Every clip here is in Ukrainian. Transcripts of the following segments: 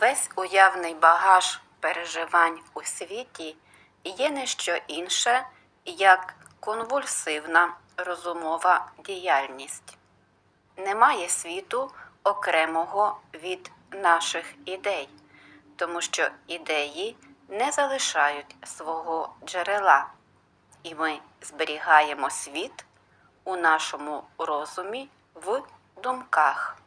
Весь уявний багаж переживань у світі є не що інше, як конвульсивна розумова діяльність. Немає світу окремого від наших ідей, тому що ідеї не залишають свого джерела, і ми зберігаємо світ у нашому розумі в думках.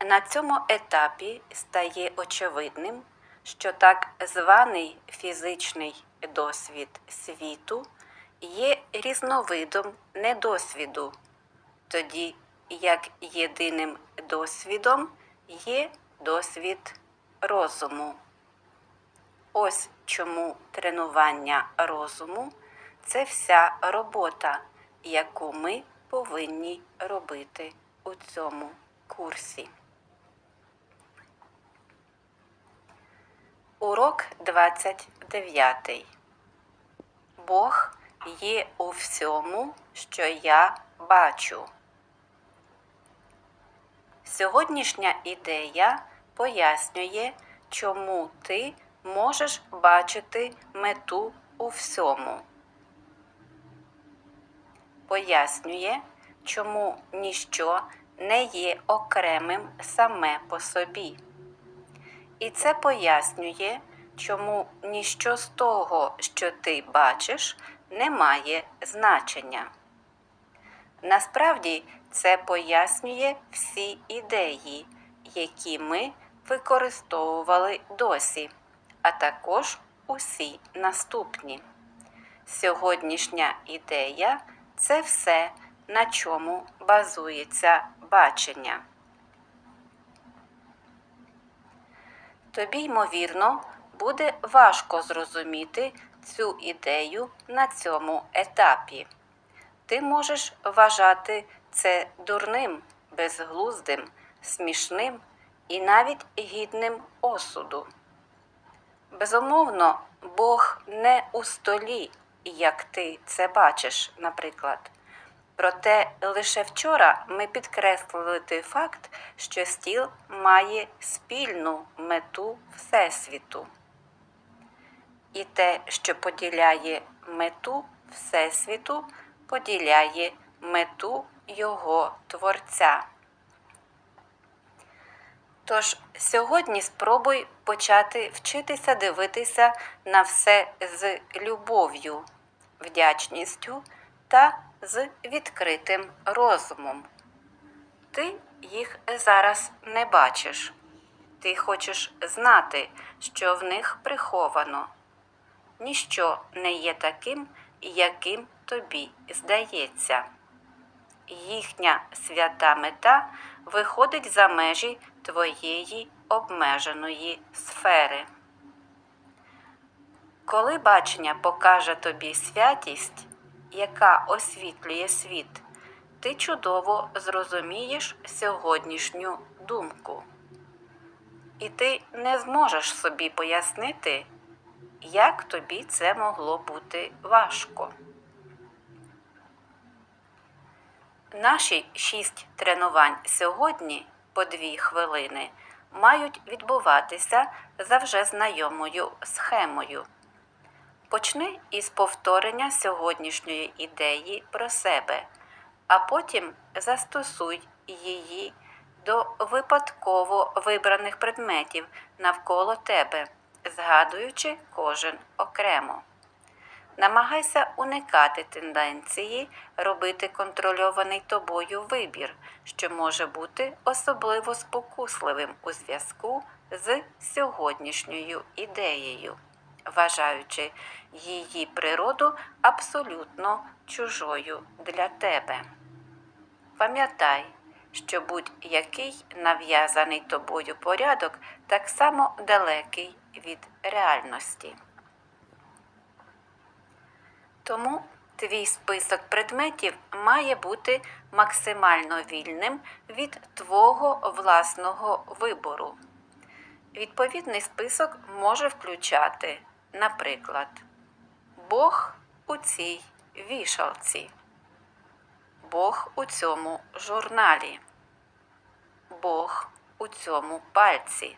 На цьому етапі стає очевидним, що так званий фізичний досвід світу є різновидом недосвіду, тоді як єдиним досвідом є досвід розуму. Ось чому тренування розуму це вся робота, яку ми повинні робити у цьому курсі. Урок 29. Бог є у всьому, що я бачу. Сьогоднішня ідея пояснює, чому ти можеш бачити мету у всьому. Пояснює, чому ніщо не є окремим саме по собі. І це пояснює, чому ніщо з того, що ти бачиш, не має значення. Насправді це пояснює всі ідеї, які ми використовували досі, а також усі наступні. Сьогоднішня ідея це все, на чому базується бачення. Тобі, ймовірно, буде важко зрозуміти цю ідею на цьому етапі. Ти можеш вважати це дурним, безглуздим, смішним і навіть гідним осуду. Безумовно, Бог не у столі, як ти це бачиш, наприклад. Проте лише вчора ми підкреслили той факт, що стіл має спільну мету Всесвіту. І те, що поділяє мету Всесвіту, поділяє мету Його Творця. Тож сьогодні спробуй почати вчитися дивитися на все з любов'ю, вдячністю та з відкритим розумом. Ти їх зараз не бачиш. Ти хочеш знати, що в них приховано. Ніщо не є таким, яким тобі здається. Їхня свята мета виходить за межі твоєї обмеженої сфери. Коли бачення покаже тобі святість, яка освітлює світ, ти чудово зрозумієш сьогоднішню думку. І ти не зможеш собі пояснити, як тобі це могло бути важко. Наші шість тренувань сьогодні по дві хвилини мають відбуватися за вже знайомою схемою. Почни із повторення сьогоднішньої ідеї про себе, а потім застосуй її до випадково вибраних предметів навколо тебе, згадуючи кожен окремо. Намагайся уникати тенденції робити контрольований тобою вибір, що може бути особливо спокусливим у зв'язку з сьогоднішньою ідеєю, вважаючи її природу абсолютно чужою для тебе. Пам'ятай, що будь-який нав'язаний тобою порядок так само далекий від реальності. Тому твій список предметів має бути максимально вільним від твого власного вибору. Відповідний список може включати, наприклад, Бог у цій вішалці, Бог у цьому журналі, Бог у цьому пальці.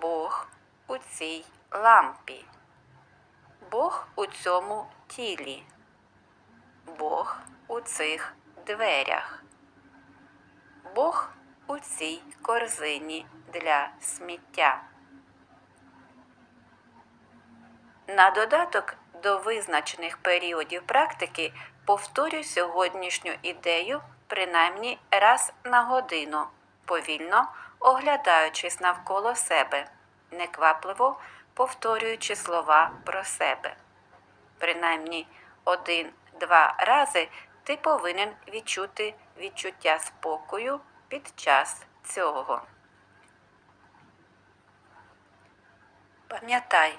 Бог у цій лампі. Бог у цьому тілі. Бог у цих дверях. Бог у цій корзині для сміття. На додаток до визначених періодів практики повторюй сьогоднішню ідею принаймні раз на годину, повільно оглядаючись навколо себе, неквапливо повторюючи слова про себе. Принаймні один-два рази ти повинен відчути відчуття спокою під час цього. Пам'ятай,